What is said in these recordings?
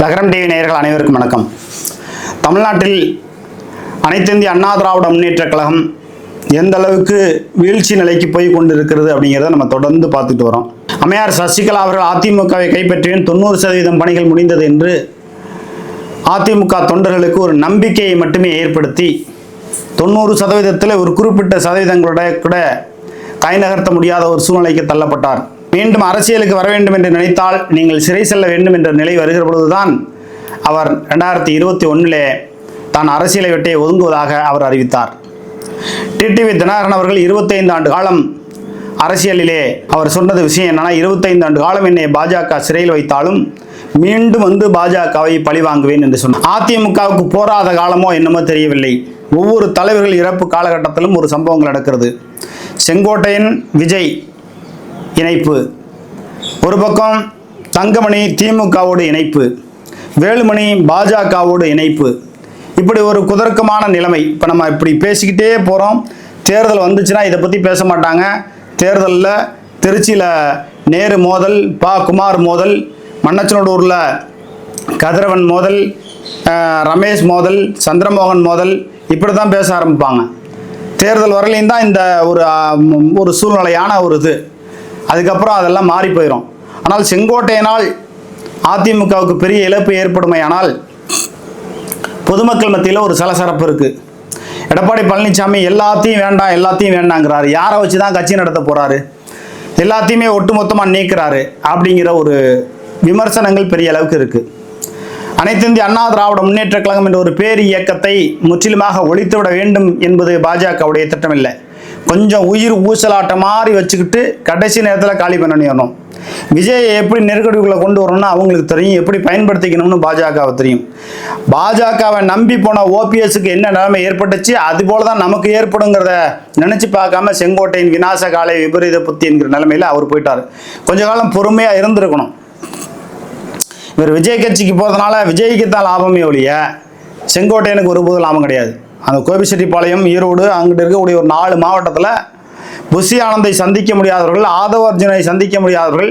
தகரம் டிவி நேயர்கள் அனைவருக்கும் வணக்கம். தமிழ்நாட்டில் அனைத்திந்திய அண்ணா திராவிட முன்னேற்ற கழகம் எந்த அளவுக்கு வீழ்ச்சி நிலைக்கு போய் கொண்டிருக்கிறது அப்படிங்கிறத நம்ம தொடர்ந்து பார்த்துட்டு வரோம். அம்மையார் சசிகலா அவர்கள் அதிமுகவை கைப்பற்றியும் தொண்ணூறு சதவீதம் பணிகள் முடிந்தது என்று அதிமுக தொண்டர்களுக்கு ஒரு நம்பிக்கையை மட்டுமே ஏற்படுத்தி தொண்ணூறு சதவீதத்தில் ஒரு குறிப்பிட்ட சதவீதங்களோட கூட கை நகர்த்த முடியாத ஒரு சூழ்நிலைக்கு தள்ளப்பட்டார். மீண்டும் அரசியலுக்கு வர வேண்டும் என்று நினைத்தால் நீங்கள் சிறை செல்ல வேண்டும் என்ற நிலை வருகிற பொழுதுதான் அவர் ரெண்டாயிரத்தி இருபத்தி ஒன்றிலே தான் அரசியலை விட்டே ஒதுங்குவதாக அவர் அறிவித்தார். டிடிவி தினகரன் அவர்கள் இருபத்தைந்து ஆண்டு காலம் அரசியலிலே அவர் சொன்னது விஷயம் என்னன்னா இருபத்தைந்து ஆண்டு காலம் என்னை பாஜக சிறையில் வைத்தாலும் மீண்டும் வந்து பாஜகவை பழி வாங்குவேன் என்று சொன்னார். அதிமுகவுக்கு போராத காலமோ என்னமோ தெரியவில்லை. ஒவ்வொரு தலைவர்கள் இறப்பு காலகட்டத்திலும் ஒரு சம்பவங்கள் நடக்கிறது. செங்கோட்டையன் விஜய் இணைப்பு. ஒரு பக்கம் தங்கமணி திமுகவோடு இணைப்பு வேலுமணி பாஜகவோடு இணைப்பு. இப்படி ஒரு குதர்க்கமான நிலைமை இப்போ நம்ம இப்படி பேசிக்கிட்டே போகிறோம் தேர்தல் வந்துச்சுன்னா இதை பற்றி பேச மாட்டாங்க. தேர்தலில் திருச்சியில் நேரு மோதல் பா குமார் மோதல் மண்ணச்சனூரில் கதிரவன் மோதல் ரமேஷ் மோதல் சந்திரமோகன் மோதல் இப்படி தான் பேச ஆரம்பிப்பாங்க. தேர்தல் வரலையும் தான் இந்த ஒரு ஒரு சூழ்நிலையான ஒரு இது. அதுக்கப்புறம் அதெல்லாம் மாறி போயிடும் ஆனால் செங்கோட்டையினால் அதிமுகவுக்கு பெரிய இழப்பு ஏற்படுமையானால் பொதுமக்கள் மத்தியில் ஒரு சலசலப்பு இருக்குது எடப்பாடி பழனிசாமி எல்லாத்தையும் வேண்டாம் எல்லாத்தையும் வேண்டாங்கிறாரு. யாரை வச்சு தான் கட்சி நடத்த போகிறாரு எல்லாத்தையுமே ஒட்டுமொத்தமாக நீக்கிறாரு அப்படிங்கிற ஒரு விமர்சனங்கள் பெரிய அளவுக்கு இருக்குது அனைத்து இந்திய அண்ணா திராவிட முன்னேற்ற கழகம் என்ற ஒரு பேர் இயக்கத்தை முற்றிலுமாக ஒழித்துவிட வேண்டும் என்பது பாஜகவுடைய திட்டமில்லை. கொஞ்சம் உயிர் ஊசலாட்ட மாதிரி வச்சுக்கிட்டு கடைசி நேரத்தில் காலி பண்ணணும் விஜயை எப்படி நெருக்கடிக்குள்ளே கொண்டு வரணும்னு அவங்களுக்கு தெரியும். எப்படி பயன்படுத்திக்கணும்னு பாஜகவை தெரியும். பாஜகவை நம்பி போன ஓபிஎஸ்க்கு என்ன நிலைமை ஏற்பட்டுச்சு? அது போல தான் நமக்கு ஏற்படுங்கிறத நினச்சி பார்க்காம செங்கோட்டையின் விநாச காலை விபரீத புத்தி என்கிற நிலைமையில் அவர் போயிட்டார். கொஞ்ச காலம் பொறுமையாக இருந்திருக்கணும். இவர் விஜய் கட்சிக்கு போகிறதுனால விஜய்க்கு தான் லாபமே ஒழிய செங்கோட்டையனுக்கு ஒருபோது லாபம் கிடையாது. அந்த கோபிச்செட்டிப்பாளையம் ஈரோடு அங்கிட்டு இருக்கக்கூடிய ஒரு நாலு மாவட்டத்தில் புஷி ஆனந்தை சந்திக்க முடியாதவர்கள் ஆதவ அர்ஜுனை சந்திக்க முடியாதவர்கள்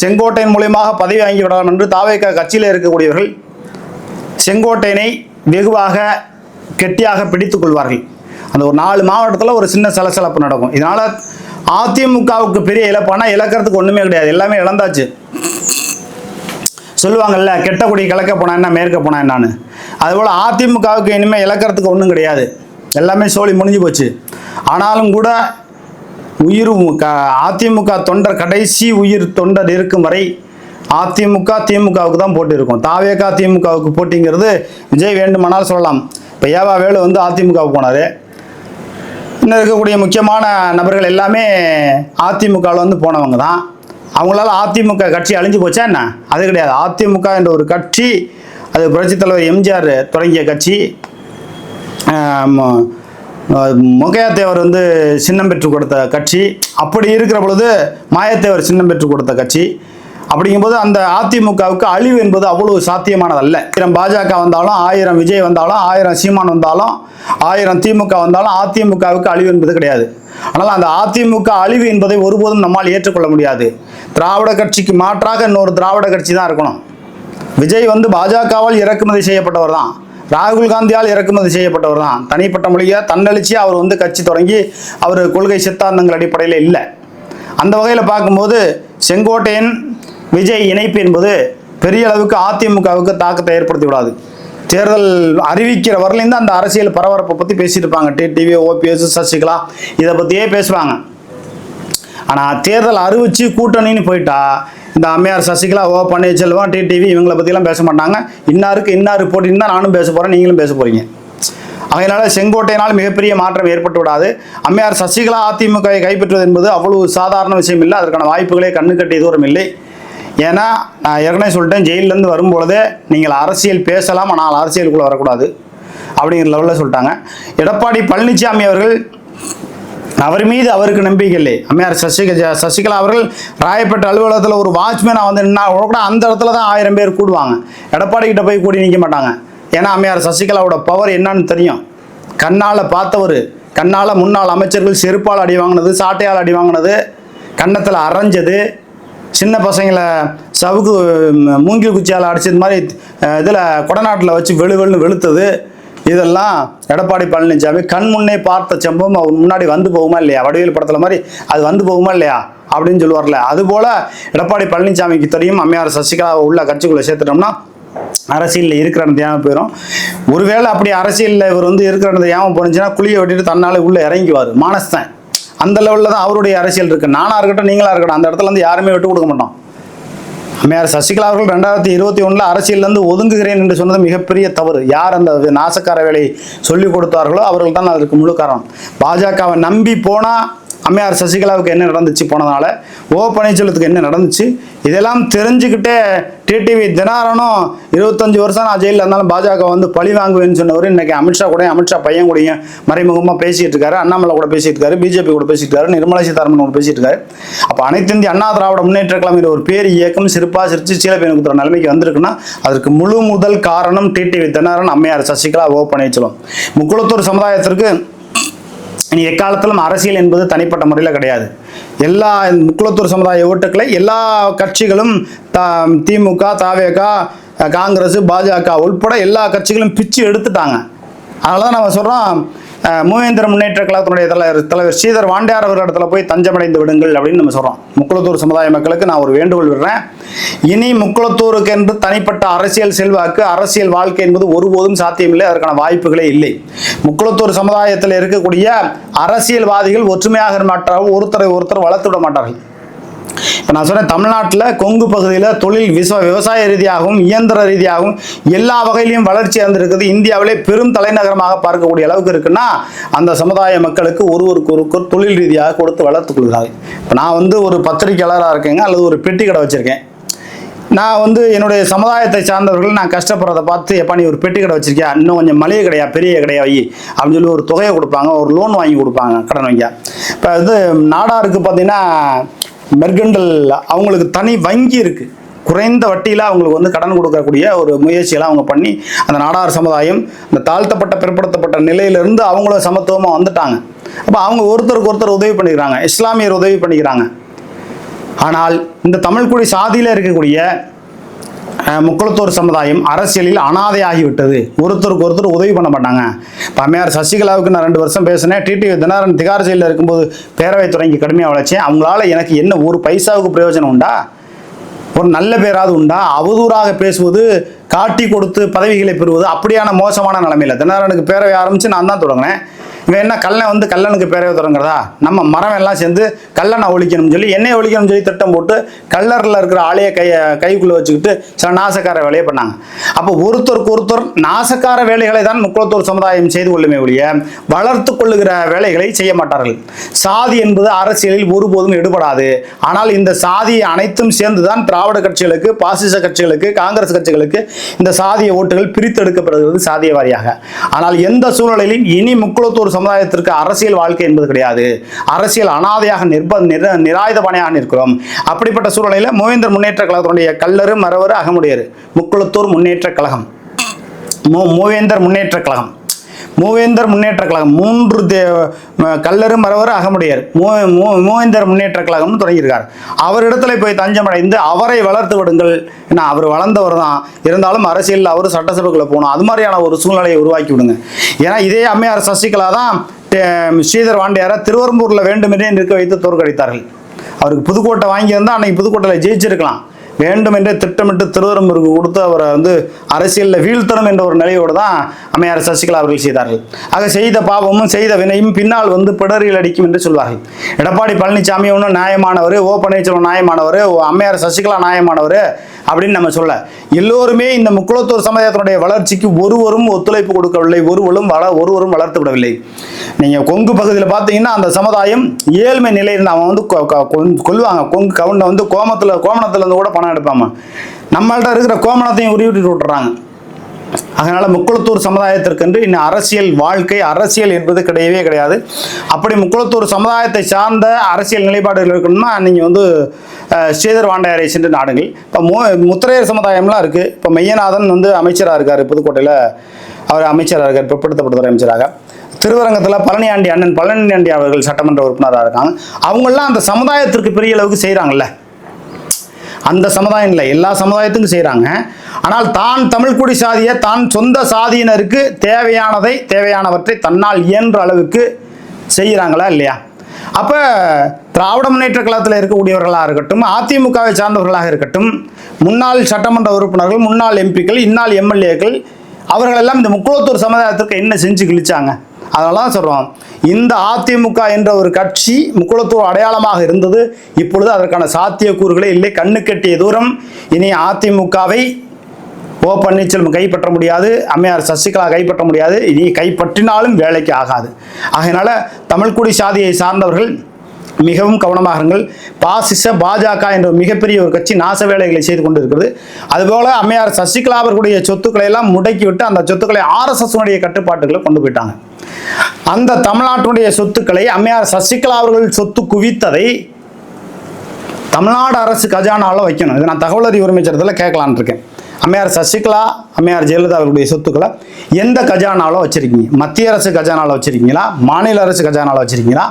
செங்கோட்டையின் மூலியமாக பதவி வாங்கி விடலாம் என்று தாவேக கட்சியில் இருக்கக்கூடியவர்கள் செங்கோட்டையனை வெகுவாக கெட்டியாக பிடித்து கொள்வார்கள். அந்த ஒரு நாலு மாவட்டத்தில் ஒரு சின்ன சலசலப்பு நடக்கும். இதனால் அதிமுகவுக்கு பெரிய இழப்பானா இழக்கிறதுக்கு ஒன்றுமே கிடையாது. எல்லாமே இழந்தாச்சு. சொல்லுவாங்கல்ல கெட்ட குடி கலக்க போனா என்ன மேற்க போனா என்னான்னு. அதுபோல் அதிமுகவுக்கு இனிமேல் இழக்கிறதுக்கு ஒன்றும் கிடையாது. எல்லாமே சோழி முடிஞ்சு போச்சு. ஆனாலும் கூட உயிர் க அதிமுக தொண்டர் கடைசி உயிர் தொண்டர் இருக்கும் வரை அதிமுக திமுகவுக்கு தான் போட்டி இருக்கும். தாவேகா திமுகவுக்கு போட்டிங்கிறது விஜய் வேண்டுமானால் சொல்லலாம். இப்போ ஏவா வேலு வந்து அதிமுகவுக்கு போனார். இன்னும் இருக்கக்கூடிய முக்கியமான நபர்கள் எல்லாமே அதிமுகவில் வந்து போனவங்க தான். அவங்களால அதிமுக கட்சி அழிஞ்சு போச்சா என்ன? அது கிடையாது. அதிமுக என்ற ஒரு கட்சி அது புரட்சித் தலைவர் எம்ஜிஆர் தொடங்கிய கட்சி. முகையாத்தேவர் வந்து சின்னம் பெற்று கொடுத்த கட்சி. அப்படி இருக்கிற பொழுது மாயத்தேவர் சின்னம் பெற்று கொடுத்த கட்சி. அப்படிங்கும்போது அந்த அதிமுகவுக்கு அழிவு என்பது அவ்வளவு சாத்தியமானதல்ல. ஆயிரம் பாஜக வந்தாலும் ஆயிரம் விஜய் வந்தாலும் ஆயிரம் சீமான் வந்தாலும் ஆயிரம் திமுக வந்தாலும் அதிமுகவுக்கு அழிவு என்பது கிடையாது. ஆனால் அந்த அதிமுக அழிவு என்பதை ஒருபோதும் நம்மால் ஏற்றுக்கொள்ள முடியாது. திராவிட கட்சிக்கு மாற்றாக இன்னொரு திராவிட கட்சி தான் இருக்கணும். விஜய் வந்து பாஜகவால் இறக்குமதி செய்யப்பட்டவர் தான் ராகுல் காந்தியால் இறக்குமதி செய்யப்பட்டவர் தான் தனிப்பட்ட மொழியாக தன்னெழுச்சி அவர் வந்து கட்சி தொடங்கி அவர் கொள்கை சித்தாந்தங்கள் அடிப்படையில் இல்லை. அந்த வகையில் பார்க்கும்போது செங்கோட்டையன் விஜய் இணைப்பு என்பது பெரிய அளவுக்கு அதிமுகவுக்கு தாக்கத்தை ஏற்படுத்தி விடாது. தேர்தல் அறிவிக்கிற வரலேருந்து அந்த அரசியல் பரபரப்பை பற்றி பேசிட்டு இருப்பாங்க. டிடிவி ஓபிஎஸ் சசிகலா இதை பற்றியே பேசுவாங்க. ஆனால் தேர்தல் அறிவிச்சு கூட்டணின்னு போயிட்டா இந்த அம்மையார் சசிகலா ஓ பன்னீர்செல்வம் டிடிவி இவங்களை பற்றிலாம் பேச மாட்டாங்க. இன்னாருக்கு இன்னார் போட்டின்னு தான் நானும் பேச போகிறேன் நீங்களும் பேச போகிறீங்க அதனால் செங்கோட்டையினால் மிகப்பெரிய மாற்றம் ஏற்பட்டு விடாது அம்மையார் சசிகலா அதிமுகவை கைப்பற்றுவது என்பது அவ்வளவு சாதாரண விஷயம் இல்லை. அதற்கான வாய்ப்புகளே கண்ணு கட்டிய தூரம் இல்லை ஏன்னா நான் ஏற்கனவே சொல்லிட்டேன் ஜெயிலிருந்து வரும்பொழுதே நீங்கள் அரசியல் பேசலாம் ஆனால் அரசியலுக்குள்ளே வரக்கூடாது. அப்படிங்கிற லெவலில் சொல்லிட்டாங்க. எடப்பாடி பழனிசாமி அவர்கள் அவர் மீது அவருக்கு நம்பிக்கை இல்லை. அம்மையார் சசிகலா சசிகலா அவர்கள் ராயப்பேட்டை அலுவலகத்தில் ஒரு வாட்ச்மேனாக வந்து நின்னா கூட அந்த இடத்துல தான் ஆயிரம் பேர் கூடுவாங்க. எடப்பாடி கிட்ட போய் கூடி நிற்க மாட்டாங்க. ஏன்னா அம்மையார் சசிகலாவோட பவர் என்னன்னு தெரியும். கண்ணால் பார்த்தவர் கண்ணால் முன்னாள் அமைச்சர்கள் செருப்பால் அடி வாங்கினது சாட்டையால் அடி வாங்கினது கன்னத்தில் அரைஞ்சது சின்ன பசங்களை சவுக்கு மூங்கில் குச்சியால் அடிச்சது மாதிரி இதில் கொடநாட்டில் வச்சு வெளு வெளுன்னு வெளுத்தது. இதெல்லாம் எடப்பாடி பழனிசாமி கண் முன்னே பார்த்த செம்பம் அவர் முன்னாடி வந்து போகுமா இல்லையா? வடிவேல் படத்தில் மாதிரி அது வந்து போகுமா இல்லையா? அப்படின்னு சொல்லுவார்ல. அதுபோல் எடப்பாடி பழனிசாமிக்கு தெரியும் அம்மையார் சசிகலா உள்ள கட்சிக்குள்ளே சேர்த்துட்டோம்னா அரசியலில் இருக்கிற இடத்து போயிடும் ஒருவேளை அப்படி அரசியலில் இவர் வந்து இருக்கிற இடத்து ஏன் போனுச்சுன்னா குழியை வெட்டிட்டு தன்னால உள்ளே இறங்கிவார் மானஸ்தான் அந்த லெவலில் தான் அவருடைய அரசியல் இருக்குது நானாக இருக்கட்டும் நீங்களா இருக்கட்டும் அந்த இடத்துல வந்து யாருமே விட்டு கொடுக்க மாட்டோம். அம்மையார் சசிகலா அவர்கள் ரெண்டாயிரத்தி இருபத்தி ஒன்றில் அரசியலிருந்து ஒதுங்குகிறேன் என்று சொன்னது மிகப்பெரிய தவறு. யார் அந்த நாசக்கார வேலையை சொல்லிக் கொடுத்தார்களோ அவர்கள் தான் அதற்கு முழு காரணம். பாஜகவை நம்பி போனால் அம்மையார் சசிகலாவுக்கு என்ன நடந்துச்சு போனதுனால ஓ பன்னீர்செல்வத்துக்கு என்ன நடந்துச்சு இதெல்லாம் தெரிஞ்சுக்கிட்டே டிடிவி தினாரனும் இருபத்தஞ்சு வருஷம் நான் ஜெயிலில் இருந்தாலும் பாஜக வந்து பழி வாங்குவேன்னு சொன்னவர். இன்னைக்கு அமித்ஷா கூட அமித்ஷா பையன் கூடயும் மறைமுகமாக பேசிட்டு இருக்காரு. அண்ணாமலை கூட பேசிட்டு இருக்காரு பிஜேபி கூட பேசிட்டு இருக்காரு நிர்மலா சீதாராமன் கூட பேசிட்டு இருக்காரு. அப்போ அனைத்து இந்திய அண்ணா திராவிட முன்னேற்ற கழகம் ஒரு பேர் இயக்கம் சிறப்பாக சிரிச்சு சீலப்பேனுக்குற நிலைமைக்கு வந்திருக்குன்னா அதற்கு முழு முதல் காரணம் டிடிவி தினாரன் அம்மையார் சசிகலா ஓ பன்னீர்செல்வம். முக்குளத்தூர் சமுதாயத்திற்கு இனி எக்காலத்திலும் அரசியல் என்பது தனிப்பட்ட முறையில் கிடையாது. எல்லா முக்குளத்தூர் சமுதாய ஓட்டுக்களை எல்லா கட்சிகளும் த திமுக தாவேக காங்கிரஸ் பாஜக உள்பட எல்லா கட்சிகளும் பிச்சு எடுத்துட்டாங்க. அதனால தான் நம்ம சொல்கிறோம் மூவேந்திர முன்னேற்ற கழகத்தினுடைய தலைவர் தலைவர் ஸ்ரீதர் வாண்டியார் அவர்களிடத்தில் போய் தஞ்சமடைந்து விடுங்கள் அப்படின்னு நம்ம சொல்கிறோம் முக்குளத்தூர் சமுதாய மக்களுக்கு நான் ஒரு வேண்டுகோள் விடுறேன். இனி முக்குளத்தூருக்கு என்று தனிப்பட்ட அரசியல் செல்வாக்கு அரசியல் வாழ்க்கை என்பது ஒருபோதும் சாத்தியமில்லை. அதற்கான வாய்ப்புகளே இல்லை. முக்குளத்தூர் சமுதாயத்தில் இருக்கக்கூடிய அரசியல்வாதிகள் ஒற்றுமையாக மாட்டார்கள் ஒருத்தரை ஒருத்தர் வளர்த்து விட மாட்டார்கள். இப்போ நான் சொன்னேன் தமிழ்நாட்டில் கொங்கு பகுதியில் தொழில் விச விவசாய ரீதியாகவும் இயந்திர ரீதியாகவும் எல்லா வகையிலையும் வளர்ச்சி அடைந்திருக்குது. இந்தியாவிலே பெரும் தலைநகரமாக பார்க்கக்கூடிய அளவுக்கு இருக்குன்னா அந்த சமுதாய மக்களுக்கு ஒருவருக்கு ஒருவர் தொழில் ரீதியாக கொடுத்து வளர்த்து கொள்கிறார்கள். இப்போ நான் வந்து ஒரு பத்திரிகையாளராக இருக்கேங்க அல்லது ஒரு பெட்டி கடை வச்சுருக்கேன். நான் வந்து என்னுடைய சமுதாயத்தை சார்ந்தவர்கள் நான் கஷ்டப்படுறதை பார்த்து எப்பா நீ ஒரு பெட்டி கடை வச்சிருக்கியா? இன்னும் கொஞ்சம் மளிகை கடையா பெரிய கடையா வை. அப்படின்னு சொல்லி ஒரு தொகையை கொடுப்பாங்க ஒரு லோன் வாங்கி கொடுப்பாங்க கடன் வாங்கியா. இப்போ இது நாடாருக்கு பார்த்தீங்கன்னா மெர்கண்டல் அவங்களுக்கு தனி வங்கி இருக்குது குறைந்த வட்டியில் அவங்களுக்கு வந்து கடன் கொடுக்கக்கூடிய ஒரு முயற்சியெல்லாம் அவங்க பண்ணி அந்த நாடார் சமுதாயம் இந்த தாழ்த்தப்பட்ட பிற்படுத்தப்பட்ட நிலையிலிருந்து அவங்களும் சமத்துவமாக வந்துட்டாங்க. அப்போ அவங்க ஒருத்தருக்கு ஒருத்தர் உதவி பண்ணிக்கிறாங்க இஸ்லாமியர் உதவி பண்ணிக்கிறாங்க. ஆனால் இந்த தமிழ்குடி சாதியில் இருக்கக்கூடிய முக்குளத்தூர் சமுதாயம் அரசியலில் அனாதையாகிவிட்டது. ஒருத்தருக்கு ஒருத்தர் உதவி பண்ண மாட்டாங்க. இப்போ சசிகலாவுக்கு நான் ரெண்டு வருஷம் பேசினேன். டிடிவி தினகரன் திகார் ஜெயிலில் இருக்கும்போது பேரவை துறைக்கு கடுமையாக உழைச்சேன். அவங்களால எனக்கு என்ன ஒரு பைசாவுக்கு பிரயோஜனம் உண்டா? ஒரு நல்ல பேராது உண்டா? அவதூறாக பேசுவது காட்டி கொடுத்து பதவிகளை பெறுவது அப்படியான மோசமான நிலைமையில். தினகரனுக்கு பேரவை ஆரம்பித்து நான் தான் தொடங்கினேன். இவன் என்ன கல்லன் வந்து கல்லனுக்கு பேரவை தொடங்குறதா? நம்ம மரம் எல்லாம் சேர்ந்து கல்லனை ஒழிக்கணும்னு சொல்லி என்னை ஒழிக்கணும்னு சொல்லி திட்டம் போட்டு கல்லரில் இருக்கிற ஆளையை கையை கைக்குள்ளே வச்சுக்கிட்டு சில நாசக்கார வேலையை பண்ணாங்க. அப்போ ஒருத்தருக்கு ஒருத்தர் நாசக்கார வேலைகளை தான் முக்குளத்தூர் சமுதாயம் செய்து கொள்ளுமே ஒழிய வளர்த்து கொள்ளுகிற வேலைகளை செய்ய மாட்டார்கள். சாதி என்பது அரசியலில் ஒருபோதும் எடுபடாது. ஆனால் இந்த சாதி அனைத்தும் சேர்ந்து தான் திராவிட கட்சிகளுக்கு பாசிச கட்சிகளுக்கு காங்கிரஸ் கட்சிகளுக்கு இந்த சாதிய ஓட்டுகள் பிரித்தெடுக்கப்படுகிறது சாதிய வாரியாக ஆனால் எந்த சூழ்நிலையிலும் இனி முக்குளத்தூர் சமுதாயத்திற்கு அரசியல் வாழ்க்கை என்பது கிடையாது. அரசியல் அனாதையாக நிர்ப நிர நிராயுதபாணியாக நிற்கிறோம். அப்படிப்பட்ட சூழ்நிலையில் மூவேந்தர் முன்னேற்ற கழகத்தினுடைய கல்லறு மரவர் அகமுடையர். முக்குளத்தூர் முன்னேற்ற கழகம். மூ மூவேந்தர் முன்னேற்ற கழகம். மூவேந்தர் முன்னேற்ற கழகம். மூன்று தே ம- கல்லறு மரவர் அகமுடையர். மூ மூ- மூவேந்தர் முன்னேற்ற கழகம்னு தொடங்கியிருக்கார். அவரிடத்துல போய் தஞ்சமடைந்து அவரை வளர்த்து விடுங்கள். ஏன்னா அவர் வளர்ந்தவர் தான். இருந்தாலும் அரசியலில் அவர் சட்டசபைக்குள்ளே போகணும். அது மாதிரியான ஒரு சூழ்நிலையை உருவாக்கி விடுங்க. ஏன்னா இதே அம்மையார் சசிகலா தான் ஸ்ரீதர் வாண்டியாரை திருவரம்பூரில் வேண்டுமென்றே நிற்க வைத்து தோற்கடித்தார்கள். அவருக்கு புதுக்கோட்டை வாங்கியிருந்தால் அன்னைக்கு புதுக்கோட்டையில் ஜெயிச்சிருக்கலாம். வேண்டுமென்றே திட்டமிட்டு திருவரம்பூருக்கு கொடுத்து அவரை வந்து அரசியலில் வீழ்த்தணும் என்ற ஒரு நிலையோடு தான் அம்மையார் சசிகலா அவர்கள் செய்தார்கள். ஆக செய்த பாவமும் செய்த வினையும் பின்னால் வந்து பிடரியில் அடிக்கும் என்று சொல்வார்கள். எடப்பாடி பழனிசாமி ஒன்றும் நியாயமானவர் ஓ பன்னீர்செல்வம் நியாயமானவர் ஓ அம்மையார் சசிகலா நியாயமானவர் அப்படின்னு நம்ம சொல்ல. எல்லோருமே இந்த முக்குளத்தூர் சமுதாயத்தினுடைய வளர்ச்சிக்கு ஒருவரும் ஒத்துழைப்பு கொடுக்கவில்லை ஒருவரும் வள ஒருவரும் வளர்த்து விடவில்லை. நீங்கள் கொங்கு பகுதியில் பார்த்தீங்கன்னா அந்த சமுதாயம் ஏழ்மை நிலையில் அவன் வந்து கொ- கொங்கு கவுண்டை வந்து கோமத்தில் கோமணத்துலேருந்து கூட பணம் எடுப்பாமா நம்மள்கிட்ட இருக்கிற கோமணத்தையும் உருவிட்டு விட்டுறாங்க. அதனால முக்குளத்தூர் சமுதாயத்திற்கென்று இன்னும் அரசியல் வாழ்க்கை அரசியல் என்பது கிடையவே கிடையாது. அப்படி முக்குளத்தூர் சமுதாயத்தை சார்ந்த அரசியல் நிலைப்பாடுகள் இருக்கணும்னா நீங்கள் வந்து ஸ்ரீதர் வாண்டையாரை சென்று நாடுங்கள். இப்போ மு முத்திரையர் சமுதாயம்லாம் இருக்குது இப்போ மெய்யநாதன் வந்து அமைச்சராக இருக்கார் புதுக்கோட்டையில். அவர் அமைச்சராக இருக்கார் பிற்படுத்தப்பட்டதுறை அமைச்சராக. திருவரங்கத்தில் பழனியாண்டி அண்ணன் பழனியாண்டி அவர்கள் சட்டமன்ற உறுப்பினராக இருக்காங்க. அவங்கெல்லாம் அந்த சமுதாயத்திற்கு பெரிய அளவுக்கு செய்கிறாங்கல்ல அந்த சமுதாயம் இல்லை. எல்லா சமுதாயத்துக்கும் செய்கிறாங்க ஆனால் தான் தமிழ்குடி சாதியை தான் சொந்த சாதியினருக்கு தேவையானதை தேவையானவற்றை தன்னால் இயன்ற அளவுக்கு செய்கிறாங்களா இல்லையா? அப்போ திராவிட முன்னேற்ற கழகத்தில் இருக்கக்கூடியவர்களாக இருக்கட்டும் அதிமுகவை சார்ந்தவர்களாக இருக்கட்டும் முன்னாள் சட்டமன்ற உறுப்பினர்கள் முன்னாள் எம்பிக்கள் இந்நாள் எம்எல்ஏக்கள் அவர்களெல்லாம் இந்த முக்குளத்தூர் சமுதாயத்திற்கு என்ன செஞ்சு கிழிச்சாங்க? அதனால தான் சொல்கிறோம் இந்த அதிமுக என்ற ஒரு கட்சி முக்குளத்தூர் அடையாளமாக இருந்தது. இப்பொழுது அதற்கான சாத்தியக்கூறுகளே இல்லை. கண்ணு கட்டிய தூரம் இனி அதிமுகவை ஓ பன்னீர்செல்வம் கைப்பற்ற முடியாது. அம்மையார் சசிகலா கைப்பற்ற முடியாது. இனி கைப்பற்றினாலும் வேலைக்கு ஆகாது. ஆகையினால தமிழ்குடி சாதியை சார்ந்தவர்கள் மிகவும் கவனமாக இருங்கள் பாசிச பாஜக என்ற மிகப்பெரிய ஒரு கட்சி நாச வேலைகளை செய்து கொண்டு இருக்கிறது அதுபோல அம்மையார் சசிகலா அவர்களுடைய சொத்துக்களை எல்லாம் முடக்கிவிட்டு அந்த சொத்துக்களை ஆர்எஸ்எஸ்னுடைய கட்டுப்பாட்டுகளை கொண்டு போயிட்டாங்க. அந்த தமிழ்நாட்டுடைய சொத்துக்களை அம்மையார் சசிகலா அவர்கள் சொத்து குவித்ததை தமிழ்நாடு அரசு கஜானாவில் வைக்கணும். இது நான் தகவல் அறிவு உரிமை இருக்கேன். அம்மையார் சசிகலா அம்மையார் ஜெயலலிதா அவர்களுடைய சொத்துக்களை எந்த கஜானாவில் வச்சிருக்கீங்க? மத்திய அரசு கஜானாவில் வச்சிருக்கீங்களா? மாநில அரசு கஜானாவில் வச்சிருக்கீங்களா?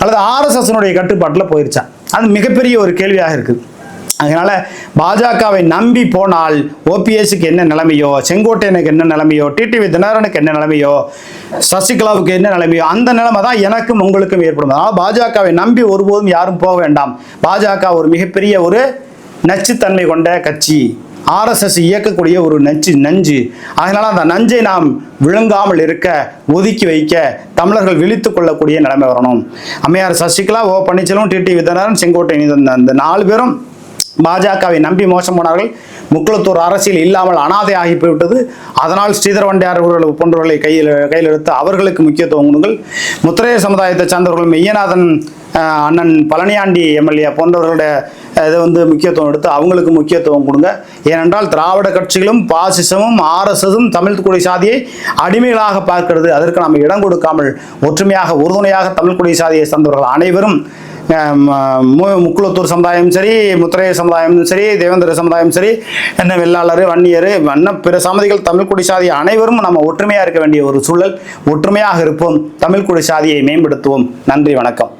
அல்லது ஆர்எஸ்எஸ்னுடைய கட்டுப்பாட்டில் போயிருச்சா? அது மிகப்பெரிய ஒரு கேள்வியாக இருக்குது. அதனால பாஜகவை நம்பி போனால் ஓபிஎஸ்க்கு என்ன நிலைமையோ செங்கோட்டையனுக்கு என்ன நிலைமையோ டிடிவி தினகரனுக்கு என்ன நிலைமையோ சசிகலாவுக்கு என்ன நிலைமையோ அந்த நிலைமை தான் எனக்கும் உங்களுக்கும் ஏற்படும். அதனால் பாஜகவை நம்பி ஒருபோதும் யாரும் போக வேண்டாம். பாஜக ஒரு மிகப்பெரிய ஒரு நச்சுத்தன்மை கொண்ட கட்சி. ஆர்எஸ்எஸ் இயக்கக்கூடிய ஒரு நஞ்சு நஞ்சு. அதனால் அந்த நஞ்சை நாம் விழுங்காமல் இருக்க ஒதுக்கி வைக்க தமிழர்கள் விழித்து கொள்ளக்கூடிய நிலைமை வரணும். அம்மையார் Sasikala O Panneerselvam T T விதனரன் செங்கோட்டை இந்த- நாலு பேரும் பாஜகவை நம்பி மோசம் போனார்கள். முக்குளத்தூர் அரசியல் இல்லாமல் அனாதை ஆகி போய்விட்டது. அதனால் ஸ்ரீதர் வண்டியார் அவர்கள் போன்றவர்களை கையில் கையில் எடுத்து அவர்களுக்கு முக்கியத்துவம் கொடுங்கள். முத்திரைய சமுதாயத்தை சார்ந்தவர்கள் மெய்யநாதன் அண்ணன் பழனியாண்டி எம்எல்ஏ போன்றவர்களுடைய இதை வந்து முக்கியத்துவம் எடுத்து அவங்களுக்கு முக்கியத்துவம் கொடுங்க. ஏனென்றால் திராவிட கட்சிகளும் பாசிசமும் ஆர்எஸ்எஸும் தமிழ் குடி சாதியை அடிமைகளாக பார்க்கிறது. அதற்கு நாம் இடம் கொடுக்காமல் ஒற்றுமையாக உறுதுணையாக தமிழ் குடி சாதியை சார்ந்தவர்கள் அனைவரும் முக்குளத்தூர் சமுதாயம் சரி முத்திரைய சமுதாயம் சரி தேவேந்திர சமுதாயம் சரி என்ன வெள்ளாளர் வன்னியர் வண்ண பிற சமதிகள் தமிழ் குடி சாதி அனைவரும் நம்ம ஒற்றுமையாக இருக்க வேண்டிய ஒரு சூழல் ஒற்றுமையாக இருப்போம் தமிழ் குடி சாதியை மேம்படுத்துவோம். நன்றி வணக்கம்.